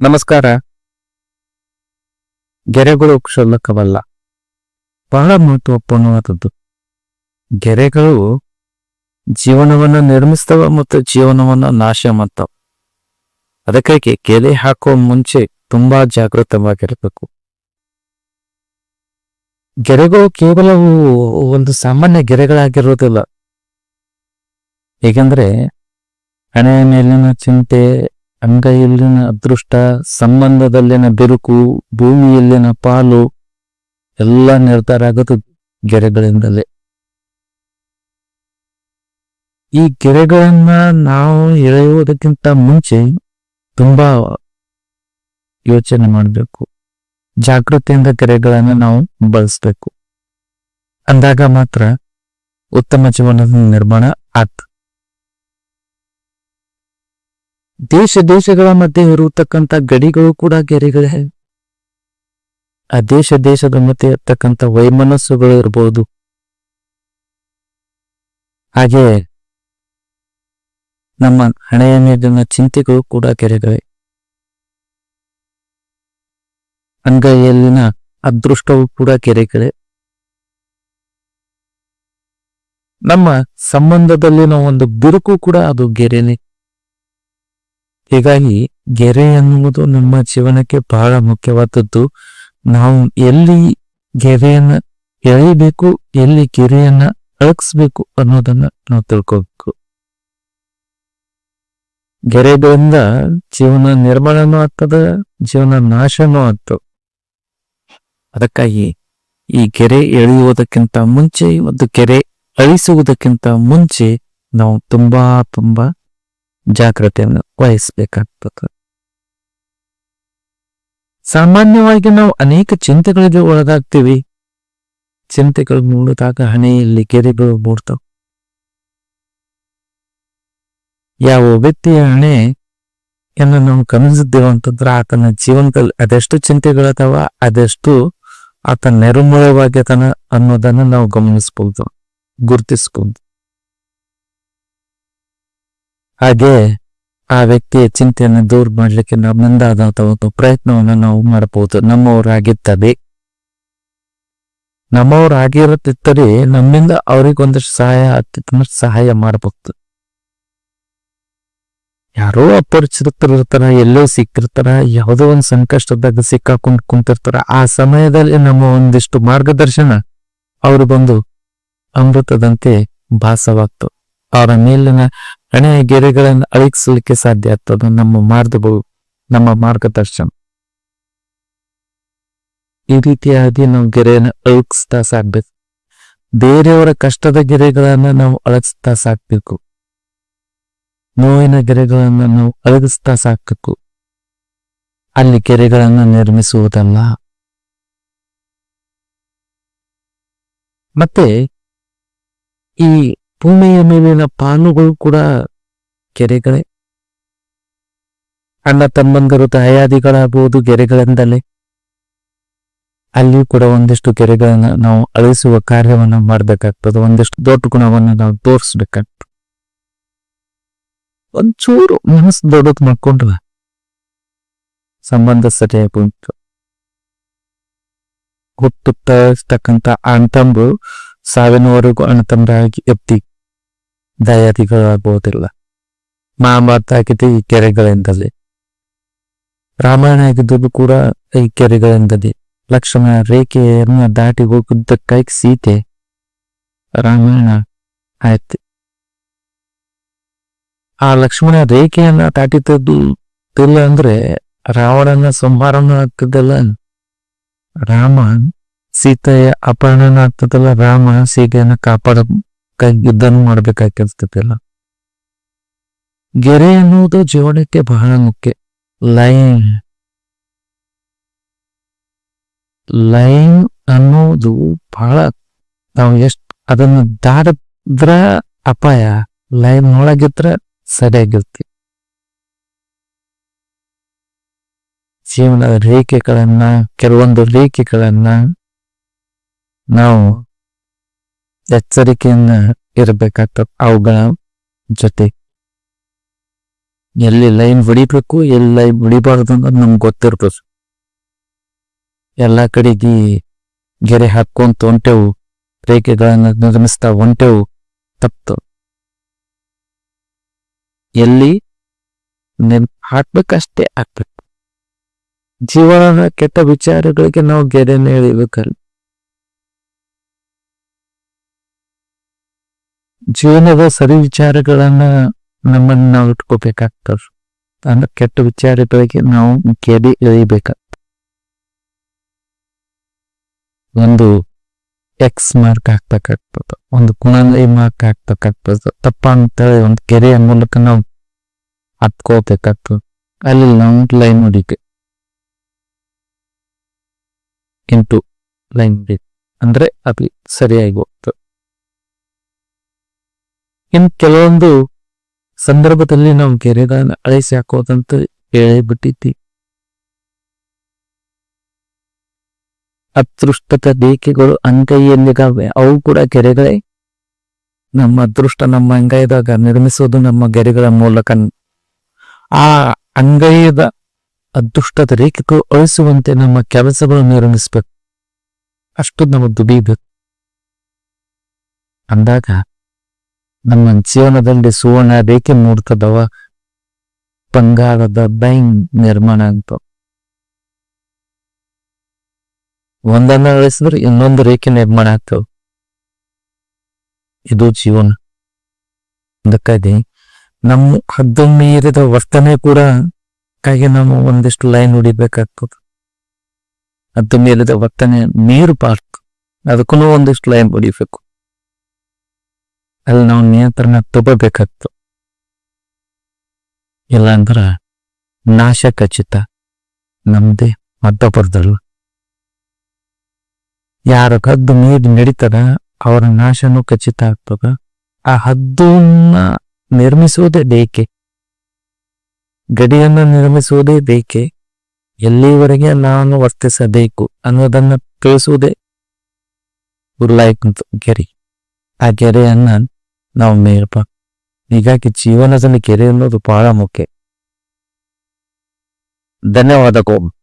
ನಮಸ್ಕಾರ. ಗೆರೆಗಳು ಕ್ಷುಲ್ಲಕವಲ್ಲ. ಬಹಳ ಮಹತ್ವಪೂರ್ಣವಾದದ್ದು ಗೆರೆಗಳು ಜೀವನವನ್ನ ನಿರ್ಮಿಸ್ತವ ಮತ್ತು ಜೀವನವನ್ನ ನಾಶ ಮಾಡ್ತಾವ. ಅದಕ್ಕಾಗಿ ಗೆರೆ ಹಾಕೋ ಮುಂಚೆ ತುಂಬಾ ಜಾಗೃತವಾಗಿರಬೇಕು. ಗೆರೆಗಳು ಕೇವಲ ಒಂದು ಸಾಮಾನ್ಯ ಗೆರೆಗಳಾಗಿರೋದಿಲ್ಲ ಹೇಗೆಂದ್ರೆ ಹಣೆಯ ಮೇಲಿನ ಚಿಂತೆ ಅಂಗೈಯಲ್ಲಿನ ಅದೃಷ್ಟ, ಸಂಬಂಧದಲ್ಲಿನ ಬಿರುಕು, ಭೂಮಿಯಲ್ಲಿನ ಪಾಲು, ಎಲ್ಲ ನಿರ್ಧಾರ ಆಗೋದು ಗೆರೆಗಳಿಂದಲೇ. ಈ ಗೆರೆಗಳನ್ನ ನಾವು ಎಳೆಯುವುದಕ್ಕಿಂತ ಮುಂಚೆ ತುಂಬಾ ಯೋಚನೆ ಮಾಡಬೇಕು. ಜಾಗೃತಿಯಿಂದ ಗೆರೆಗಳನ್ನ ನಾವು ಬಳಸಬೇಕು. ಅಂದಾಗ ಮಾತ್ರ ಉತ್ತಮ ಜೀವನದ ನಿರ್ಮಾಣ ಆಗ್ತದೆ. ದೇಶ ದೇಶಗಳ ಮಧ್ಯೆ ಇರುವತಕ್ಕಂತ ಗಡಿಗಳು ಕೂಡ ಗೆರೆಗಳೇ. ಆ ದೇಶ ದೇಶದ ಮಧ್ಯೆ ಇರ್ತಕ್ಕಂಥ ವೈಮನಸ್ಸುಗಳು ಇರಬಹುದು ಹಾಗೆ ನಮ್ಮ ಹಣೆಯ ಮೇಲಿನ ಚಿಂತೆಗಳು ಕೂಡ ಗೆರೆಗಳೇ. ಅಂಗೈಯಲ್ಲಿನ ಅದೃಷ್ಟವು ಕೂಡ ಗೆರೆಗಳೇ. ನಮ್ಮ ಸಂಬಂಧದಲ್ಲಿನ ಒಂದು ಬಿರುಕು ಕೂಡ ಅದು ಗೆರೆನೆ. ಹೀಗಾಗಿ ಗೆರೆ ಎನ್ನುವುದು ನಮ್ಮ ಜೀವನಕ್ಕೆ ಬಹಳ ಮುಖ್ಯವಾದದ್ದು. ನಾವು ಎಲ್ಲಿ ಗೆರೆಯನ್ನ ಎಳಿಬೇಕು ಎಲ್ಲಿ ಗೆರೆಯನ್ನ ಅಳಗಿಸ್ಬೇಕು ಅನ್ನೋದನ್ನ ನಾವು ತಿಳ್ಕೋಬೇಕು. ಗೆರೆಗಳಿಂದ ಜೀವನ ನಿರ್ಮಾಣನೂ ಆಗ್ತದ, ಜೀವನ ನಾಶನೂ ಆಗ್ತದ. ಅದಕ್ಕಾಗಿ ಈ ಗೆರೆ ಎಳೆಯುವುದಕ್ಕಿಂತ ಮುಂಚೆ ಒಂದು ಗೆರೆ ಅಳಿಸುವುದಕ್ಕಿಂತ ಮುಂಚೆ ನಾವು ತುಂಬಾ ತುಂಬಾ ಜಾಗ್ರತೆಯನ್ನು ವಹಿಸಬೇಕಾಗ್ತದೆ. ಸಾಮಾನ್ಯವಾಗಿ ನಾವು ಅನೇಕ ಚಿಂತೆಗಳಿಗೆ ಒಳಗಾಗ್ತೀವಿ. ಚಿಂತೆಗಳು ಮೂಡಿದಾಗ ಹಣೆಯಲ್ಲಿ ಗೆರೆಗಳು ಮೂಡ್ತಾವ. ಯಾವ ವ್ಯಕ್ತಿಯ ಹಣೆ ಎಂದು ನಾವು ಗಮನಿಸಿದ್ದೇವೆ ಅಂತಂದ್ರೆ ಆತನ ಜೀವನದಲ್ಲಿ ಅದೆಷ್ಟು ಚಿಂತೆಗಳದಾವ, ಅದೆಷ್ಟು ಆತ ನೆರುಮೂಳವಾಗ್ಯತನ ಅನ್ನೋದನ್ನ ನಾವು ಗಮನಿಸಬಹುದು ಗುರುತಿಸಬಹುದು ಹಾಗೆ ಆ ವ್ಯಕ್ತಿಯ ಚಿಂತೆಯನ್ನು ದೂರ ಮಾಡಲಿಕ್ಕೆ ನಾವು ಮುಂದಾದಂಥ ಒಂದು ಪ್ರಯತ್ನವನ್ನು ನಾವು ಮಾಡಬಹುದು. ನಮ್ಮವರಾಗಿದ್ದರೆ ನಮ್ಮವರಾಗಿರುತ್ತಿದ್ದರೆ ನಮ್ಮಿಂದ ಅವರಿಗೊಂದಷ್ಟು ಸಹಾಯ ಅತ್ಯುತ್ತಮ ಸಹಾಯ ಮಾಡಬಹುದು. ಯಾರೋ ಅಪರಿಚಿತರಿರ್ತಾರ ಎಲ್ಲೋ ಸಿಕ್ಕಿರ್ತಾರ ಯಾವುದೋ ಒಂದು ಸಂಕಷ್ಟದಾಗ ಸಿಕ್ಕಾಕೊಂಡು ಕುಂತಿರ್ತಾರ. ಆ ಸಮಯದಲ್ಲಿ ನಮ್ಮ ಒಂದಿಷ್ಟು ಮಾರ್ಗದರ್ಶನ ಅವರು ಬಂದು ಅಮೃತದಂತೆ ಭಾಸವಾಗ್ತು ಅವರ ಮೇಲಿನ ಹಣೆಯ ಗೆರೆಗಳನ್ನು ಅಳಿಸಲಿಕ್ಕೆ ಸಾಧ್ಯ ಆಗ್ತದೆ. ನಮ್ಮ ಮಾರ್ಗ ನಮ್ಮ ಮಾರ್ಗದರ್ಶನ. ಈ ರೀತಿಯಾಗಿ ನಾವು ಗೆರೆಯನ್ನು ಅಳಗಿಸ್ತಾ ಸಾಕ್ಬೇಕು. ಬೇರೆಯವರ ಕಷ್ಟದ ಗೆರೆಗಳನ್ನ ನಾವು ಅಳಗಿಸ್ತಾ ಸಾಕ್ಬೇಕು. ನೋವಿನ ಗೆರೆಗಳನ್ನ ನಾವು ಅಳಗಿಸ್ತಾ ಸಾಕಬೇಕು. ಅಲ್ಲಿ ಗೆರೆಗಳನ್ನ ನಿರ್ಮಿಸುವುದಲ್ಲ. ಮತ್ತೆ ಈ ಭೂಮಿಯ ಮೇಲಿನ ಪಾನುಗಳು ಕೂಡ ಕೆರೆಗಳೇ ಅಣ್ಣ ತಮ್ಮಂದರು ದಯಾದಿಗಳಾಗುವುದು ಗೆರೆಗಳಿಂದಲೇ. ಅಲ್ಲಿಯೂ ಕೂಡ ಒಂದಿಷ್ಟು ಗೆರೆಗಳನ್ನು ನಾವು ಅಳಿಸುವ ಕಾರ್ಯವನ್ನ ಮಾಡಬೇಕಾಗ್ತದೆ. ಒಂದಿಷ್ಟು ದೊಡ್ಡ ಗುಣವನ್ನ ನಾವು ತೋರಿಸ್ಬೇಕಾಗ್ತದೆ. ಒಂಚೂರು ಮನಸ್ಸು ದೊಡ್ಡದು ಮಾಡ್ಕೊಂಡ್ರ ಸಂಬಂಧ ಸರಿಯಾಗಿ ಉಂಟು. ಹುಟ್ಟುತ್ತಾ ಇರ್ತಕ್ಕಂಥ ಅಣ್ತಂಬರು ಸಾವಿನವರೆಗೂ ಅಣ್ಣತಂಬರಾಗಿ ಎತ್ತಿ ದಯಾದಿಗಳಾಗುವುದಿಲ್ಲ ಮಹಾಭಾರತ ಆಗಿದ್ದು ಈ ಕೆರೆಗಳಿಂದಲೇ. ರಾಮಾಯಣ ಆಗಿದ್ದು ಕೂಡ ಈ ಕೆರೆಗಳಿಂದಲೇ. ಲಕ್ಷ್ಮಣ ರೇಖೆಯನ್ನು ದಾಟಿ ಹೋಗಿದ್ದಕ್ಕಾಗಿ ಸೀತೆ ರಾಮಾಯಣ ಆಯ್ತು. ಆ ಲಕ್ಷ್ಮಣ ರೇಖೆಯನ್ನ ದಾಟಿದ್ದು ಇಲ್ಲ ಅಂದ್ರೆ ರಾವಣನ ಸಂಹಾರನ ಹಾಕಿದ್ದಲ್ಲ ರಾಮ ಸೀತೆಯ ಅಪಹರಣ ಆಗ್ತದಲ್ಲ ರಾಮ ಸೀತೆಯನ್ನ ಕಾಪಾಡ ಯುದ್ಧನೂ ಮಾಡ್ಬೇಕಾಗಿರ್ತದಿಲ್ಲ ಗೆರೆ ಎನ್ನುವುದು ಜೀವನಕ್ಕೆ ಬಹಳ ಮುಖ್ಯ. ಲೈನ್. ಲೈನ್ ಅನ್ನೋದು ಬಹಳ ನಾವು ಎಷ್ಟ್ ಅದನ್ನು ದಾಡದ್ರ ಅಪಾಯ, ಲೈನ್ ಒಳಗಿದ್ರ ಸರಿಯಾಗಿರ್ತಿ ಜೀವನದ ರೇಖೆಗಳನ್ನ, ಕೆಲವೊಂದು ರೇಖೆಗಳನ್ನ ನಾವು ಎಚ್ಚರಿಕೆಯನ್ನ ಇರಬೇಕಾಗ್ತದೆ ಅವುಗಳ ಜೊತೆ. ಎಲ್ಲಿ ಲೈನ್ ಹೊಡಿಬೇಕು, ಎಲ್ಲಿ ಲೈನ್ ಹೊಡಿಬಾರ್ದು ಅನ್ನೋದು ನಮ್ಗೆ ಗೊತ್ತಿರ್ಬೋದು. ಎಲ್ಲ ಕಡೆಗೆ ಗೆರೆ ಹಾಕೊಂತ ಹೊಂಟೆವು, ರೇಖೆಗಳನ್ನು ನಿರ್ಮಿಸ್ತಾ ಹೊಂಟೆವು ತಪ್ತು ಎಲ್ಲಿ ನೆನ್ ಹಾಕ್ಬೇಕಷ್ಟೇ ಹಾಕ್ಬೇಕು. ಜೀವನದ ಕೆಟ್ಟ ವಿಚಾರಗಳಿಗೆ ನಾವು ಗೆರೆನ ಎಳಿಬೇಕಲ್ಲ ಜೀವನದ ಸರಿ ವಿಚಾರಗಳನ್ನ ನಮ್ಮನ್ನ ನಾವು ಇಟ್ಕೋಬೇಕಾಗ್ತದ ಅಂದ್ರೆ ಕೆಟ್ಟ ವಿಚಾರಗಳಿಗೆ ನಾವು ಗೆರೆ ಇಳಿಬೇಕ ಒಂದು ಎಕ್ಸ್ ಮಾರ್ಕ್ ಹಾಕ್ಬೇಕಾಗ್ತದ ಒಂದು ಗುಣಲೈ ಮಾರ್ಕ್ ಹಾಕ್ಬೇಕಾಗ್ತದ ತಪ್ಪ ಅಂತೇಳಿ ಒಂದು ಕೆರೆಯ ಮೂಲಕ ನಾವು ಹತ್ಕೋಬೇಕಾಗ್ತದ. ಅಲ್ಲಿ ನಾವು ಲೈನ್ ಹೊಡಿಕೆ ಇಂಟು ಲೈನ್ ಹೊಡಿ ಅಂದ್ರೆ ಅದು ಸರಿಯಾಗಿ ಹೋಗ್ತದೆ. ಇನ್ ಕೆಲವೊಂದು ಸಂದರ್ಭದಲ್ಲಿ ನಾವು ಗೆರೆಗಳನ್ನ ಅಳಿಸಿ ಹಾಕೋದಂತ ಹೇಳಿಬಿಟ್ಟಿದ್ದಿ ಅದೃಷ್ಟದ ರೇಖೆಗಳು ಅಂಗೈಯಲ್ಲಿಗಾವೆ ಅವು ಕೂಡ ಗೆರೆಗಳೇ ನಮ್ಮ ಅದೃಷ್ಟ ನಮ್ಮ ಅಂಗೈದಾಗ ನಿರ್ಮಿಸೋದು ನಮ್ಮ ಗೆರೆಗಳ ಮೂಲಕ. ಆ ಅಂಗೈಯದ ಅದೃಷ್ಟದ ರೇಖೆಗಳು ಅಳಿಸುವಂತೆ ನಮ್ಮ ಕೆಲಸಗಳನ್ನು ನಿರ್ಮಿಸಬೇಕು. ಅಷ್ಟು ನಮ್ಮ ದುಡಿಬೇಕು ಅಂದಾಗ ನಮ್ಮ ಜೀವನದಲ್ಲಿ ಸುವರ್ಣ ರೇಖೆ ಮೂಡ್ತದವ ಬಂಗಾರದ ಬೈಂಗ್ ನಿರ್ಮಾಣ ಅಂತ ಒಂದನ್ನ ಅಳಿಸಿದ್ರೆ ಇನ್ನೊಂದು ರೇಖೆ ನಿರ್ಮಾಣ ಆಗ್ತವ. ಇದು ಜೀವನ. ಅದಕ್ಕಾಗಿ ನಮ್ಮ ಹದ್ದು ಮೀರಿದ ವರ್ತನೆ ಕೂಡ ಕೈಗೆ ನಾವು ಒಂದಿಷ್ಟು ಲೈನ್ ಹೊಡಿಬೇಕಾಗ್ತದೆ. ಹದ್ದು ಮೀರಿದ ವರ್ತನೆ ಮೀರಬಾರ್ದು. ಅದಕ್ಕೂ ಒಂದಿಷ್ಟು ಲೈನ್ ಹೊಡಿಬೇಕು. ಅಲ್ಲಿ ನಾವು ನಿಯಂತ್ರಣ ತಗೋಬೇಕಾಗ್ತು ಇಲ್ಲ ಅಂದ್ರ ನಾಶ ಖಚಿತ ನಮ್ದೇ ಮತ್ತೊಬ್ಬರದಲ್ಲ ಯಾರ ಹದ್ದು ಮೀರಿ ನಡೀತದ ಅವರ ನಾಶನೂ ಖಚಿತ ಆಗ್ತದ. ಆ ಹದ್ದನ್ನ ನಿರ್ಮಿಸುವುದೇ ಬೇಕೆ? ಗಡಿಯನ್ನ ನಿರ್ಮಿಸುವುದೇ ಬೇಕೆ? ಎಲ್ಲಿವರೆಗೆ ನಾನು ವರ್ತಿಸಬೇಕು ಅನ್ನೋದನ್ನ ತಿಳಿಸುವುದೇ? ಉರ್ಲಾಯ್ಕಂತ ಗೆರೆ. ಆ ಗೆರೆಯನ್ನ ನಾವು ಮೇಲ್ಪ ಹೀಗಾಗಿ ಜೀವನದಲ್ಲಿ ಗೆರೆ ಅನ್ನೋದು ಬಹಳ ಮುಖ್ಯ. ಧನ್ಯವಾದಗಳು.